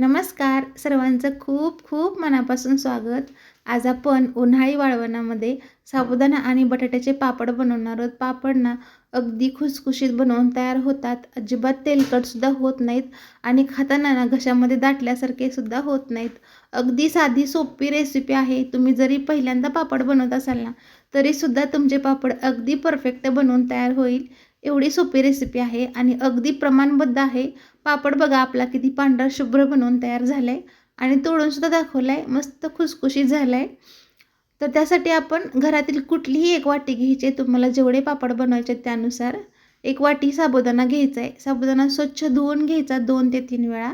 नमस्कार. सर्वांचं खूप खूप मनापासून स्वागत. आज आपण उन्हाळी वाळवणामध्ये साबुदाणा आणि बटाट्याचे पापड बनवणार आहोत. पापड ना अगदी खुसखुशीत बनवून तयार होतात. अजिबात तेलकटसुद्धा होत नाहीत आणि खाताना ना घशामध्ये दाटल्यासारखे सुद्धा होत नाहीत. अगदी साधी सोपी रेसिपी आहे. तुम्ही जरी पहिल्यांदा पापड बनवत असाल ना तरीसुद्धा तुमचे पापड अगदी परफेक्ट बनवून तयार होईल. एवढी सोपी रेसिपी आहे आणि अगदी प्रमाणबद्ध आहे. पापड बघा आपला किती पांढरा शुभ्र बनवून तयार झाला आहे आणि तोडूनसुद्धा दाखवला आहे मस्त खुसखुशीत झाला आहे तर त्यासाठी आपण घरातील कुठलीही एक वाटी घ्यायची आहे. तुम्हाला जेवढे पापड बनवायचे आहेत त्यानुसार एक वाटी साबुदाणा घ्यायचा आहे साबुदाणा स्वच्छ धुवून घ्यायचा दोन ते तीन वेळा.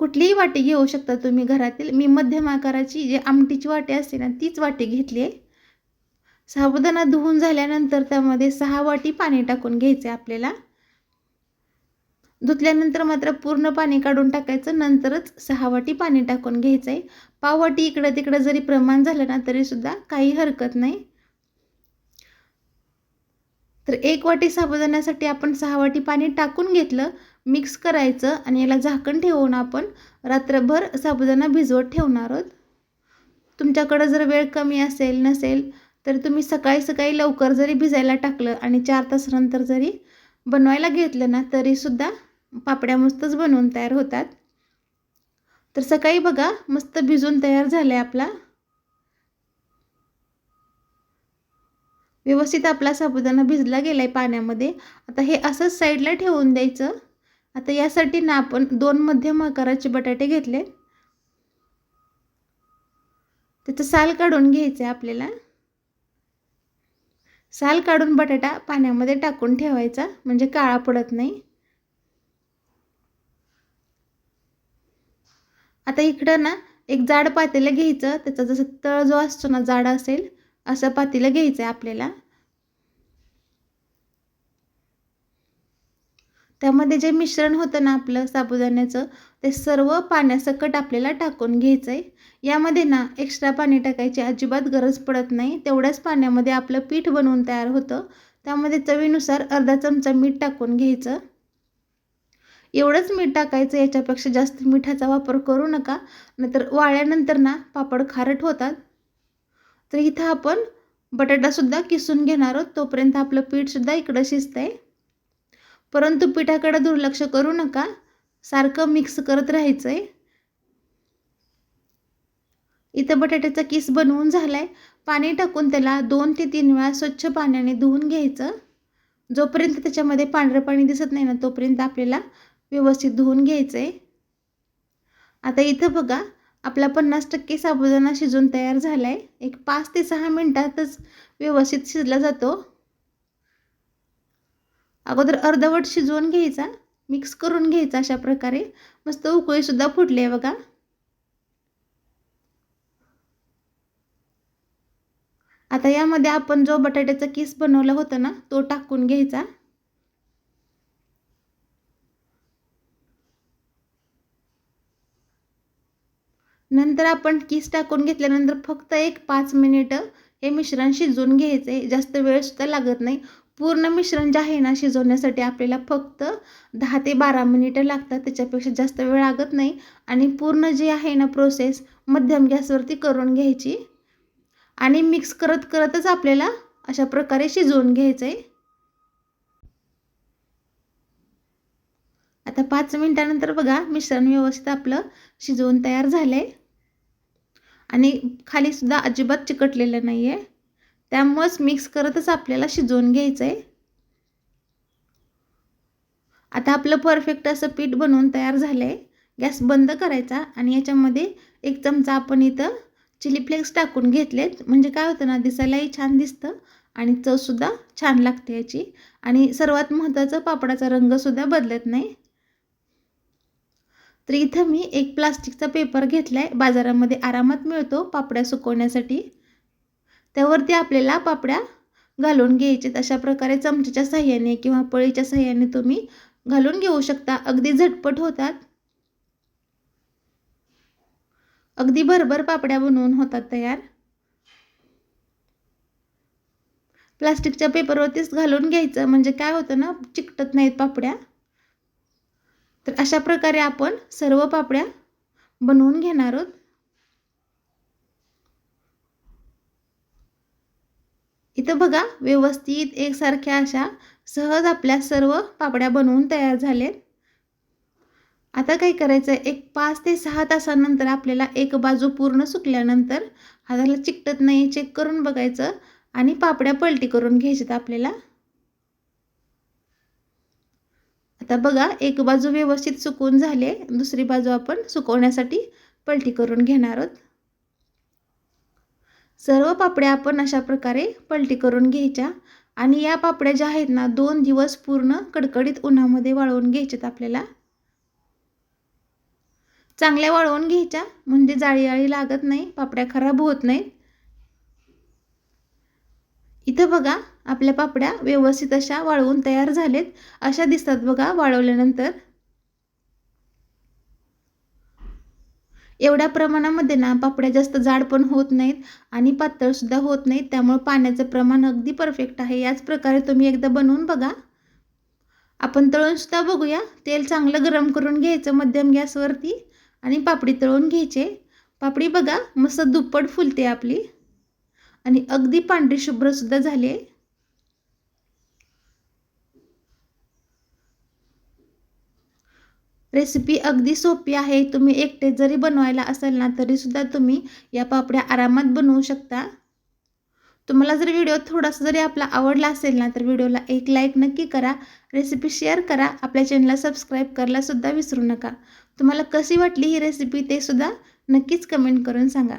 कुठलीही वाटी घेऊ शकता तुम्ही घरातील. मी मध्यम आकाराची जी आमटीची वाटी असते ना तीच वाटी घेतली आहे साबुदाणा धुवून झाल्यानंतर त्यामध्ये सहा वाटी पाणी टाकून घ्यायचे आपल्याला. धुतल्यानंतर मात्र पूर्ण पाणी काढून टाकायचं नंतरच सहा वाटी पाणी टाकून घ्यायचं आहे पाव वाटी इकडं तिकडं जरी प्रमाण झालं ना तरीसुद्धा काही हरकत नाही. तर एक वाटी साबुदाण्यासाठी आपण सहा वाटी पाणी टाकून घेतलं मिक्स करायचं आणि याला झाकण ठेवून आपण रात्रभर साबुदाणा भिजवत ठेवणार आहोत. तुमच्याकडं जर वेळ कमी असेल नसेल तर तुम्ही सकाळी सकाळी लवकर जरी भिजायला टाकलं आणि चार तासानंतर जरी बनवायला घेतलं ना तरीसुद्धा पापड्या मस्तच बनवून तयार होतात. तर सकाळी बघा मस्त भिजून तयार झालं आहे आपला. व्यवस्थित आपला साबुदाणा भिजला गेला आहे पाण्यामध्ये. आता हे असंच साईडला ठेवून द्यायचं. आता यासाठी ना आपण दोन मध्यम आकाराचे बटाटे घेतले. त्याचं साल काढून घ्यायचं आहे आपल्याला. साल काढून बटाटा पाण्यामध्ये टाकून ठेवायचा म्हणजे काळा पडत नाही. आता इकडं ना एक जाड पातेलं घ्यायचं त्याचा जसं तळ जो असतो ना जाड असेल असं पातेलं घ्यायचं आहे आपल्याला. त्यामध्ये जे मिश्रण होतं ना आपलं साबुदाण्याचं ते सर्व पाण्यासकट आपल्याला टाकून घ्यायचं आहे यामध्ये ना एक्स्ट्रा पाणी टाकायची अजिबात गरज पडत नाही. तेवढ्याच पाण्यामध्ये आपलं पीठ बनवून तयार होतं. त्यामध्ये चवीनुसार अर्धा चमचा मीठ टाकून घ्यायचं. एवढंच मीठ टाकायचं याच्यापेक्षा जास्त मिठाचा वापर करू नका. नाहीतर वाळल्यानंतर ना पापड खारट होतात. तर इथं आपण बटाटासुद्धा किसून घेणार आहोत. तोपर्यंत आपलं पीठसुद्धा इकडं शिजतं आहे परंतु पिठाकडे दुर्लक्ष करू नका. सारखं मिक्स करत राहायचं आहे इथं बटाट्याचा किस बनवून झाला आहे पाणी टाकून त्याला दोन ते तीन वेळा स्वच्छ पाण्याने धुवून घ्यायचं. जोपर्यंत त्याच्यामध्ये पांढरं पाणी दिसत नाही ना तोपर्यंत आपल्याला व्यवस्थित धुवून घ्यायचं आहे आता इथं बघा आपला पन्नास टक्के साबुदाणा शिजून तयार झाला आहे एक पाच ते सहा मिनटातच व्यवस्थित शिजला जातो. अगोदर अर्धवट शिजवून घ्यायचा मिक्स करून घ्यायचा अशा प्रकारे. मस्त उकळीसुद्धा फुटली आहे बघा. आता यामध्ये आपण जो बटाट्याचा किस बनवला होता ना तो टाकून घ्यायचा. नंतर आपण किस टाकून घेतल्यानंतर फक्त एक पाच मिनिटं हे मिश्रण शिजवून घ्यायचं आहे जास्त वेळसुद्धा लागत नाही. पूर्ण मिश्रण जे आहे ना शिजवण्यासाठी आपल्याला फक्त दहा ते बारा मिनिटं लागतात. त्याच्यापेक्षा जास्त वेळ लागत नाही. आणि पूर्ण जी आहे ना प्रोसेस मध्यम गॅसवरती करून घ्यायची. आणि मिक्स करत करतच आपल्याला अशा प्रकारे शिजवून घ्यायचं आहे आता पाच मिनटानंतर बघा मिश्रण व्यवस्थित आपलं शिजवून तयार झालं आहे आणि खालीसुद्धा अजिबात चिकटलेलं नाही आहे त्यामुळंच मिक्स करतच आपल्याला शिजवून घ्यायचं आहे आता आपलं परफेक्ट असं पीठ बनवून तयार झालं आहे गॅस बंद करायचा आणि याच्यामध्ये एक चमचा आपण इथं चिली फ्लेक्स टाकून घेतलेत. म्हणजे काय होतं ना दिसायलाही छान दिसतं आणि चवसुद्धा छान लागते याची. आणि सर्वात महत्त्वाचं पापडाचा रंगसुद्धा बदलत नाही. तर इथं मी एक प्लास्टिकचा पेपर घेतला आहे बाजारामध्ये आरामात मिळतो पापड्या सुकवण्यासाठी. त्यावरती आपल्याला पापड्या घालून घ्यायचे. अशा प्रकारे चमच्याच्या साह्याने किंवा पळीच्या साह्याने तुम्ही घालून घेऊ शकता. अगदी झटपट होतात. अगदी भरभर पापड्या बनवून होतात तयार. प्लास्टिकच्या पेपरवरतीच घालून घ्यायचं. म्हणजे काय होतं ना चिकटत नाहीत पापड्या. तर अशा प्रकारे आपण सर्व पापड्या बनवून घेणार आहोत. इथं बघा व्यवस्थित एकसारख्या अशा सहज आपल्या सर्व पापड्या बनवून तयार झालेत. आता काय करायचं? आहे एक पाच ते सहा तासानंतर आपल्याला एक बाजू पूर्ण सुकल्यानंतर हाताला चिकटत नाही चेक करून बघायचं आणि पापड्या पलटी करून घ्यायच्यात आपल्याला. आता बघा एक बाजू व्यवस्थित सुकून झाले. दुसरी बाजू आपण सुकवण्यासाठी पलटी करून घेणार आहोत. सर्व पापड्या आपण अशा प्रकारे पलटी करून घ्यायच्या आणि या पापड्या ज्या आहेत ना दोन दिवस पूर्ण कडकडीत उन्हामध्ये वाळवून घ्यायच्यात आपल्याला. चांगल्या वाळवून घ्यायच्या म्हणजे जाळी आळी लागत नाही पापड्या खराब होत नाहीत. इथं बघा आपल्या पापड्या व्यवस्थित अशा वाळवून तयार झालेत. अशा दिसतात बघा वाळवल्यानंतर एवढ्या प्रमाणामध्ये ना पापड्या जास्त जाड पण होत नाहीत आणि पातळसुद्धा होत नाहीत. त्यामुळे पाण्याचं प्रमाण अगदी परफेक्ट आहे. याच प्रकारे तुम्ही एकदा बनवून बघा. आपण तळूनसुद्धा बघूया. तेल चांगलं गरम करून घ्यायचं मध्यम गॅसवरती आणि पापडी तळून घ्यायचे. पापडी बघा मस्त दुप्पट फुलते आपली. आणि अगदी पांढरी शुभ्रसुद्धा झाली आहे. रेसिपी अगदी सोपी आहे. तुम्ही एकटे जरी बनवायला असेल ना तरीसुद्धा तुम्ही या पापड्या आरामात बनवू शकता. तुम्हाला जर व्हिडिओ थोडासा जरी आपला आवडला असेल ना तर व्हिडिओला एक लाईक नक्की करा. रेसिपी शेअर करा. आपल्या चॅनलला सबस्क्राईब करायलासुद्धा विसरू नका. तुम्हाला कशी वाटली ही रेसिपी ते सुद्धा नक्कीच कमेंट करून सांगा.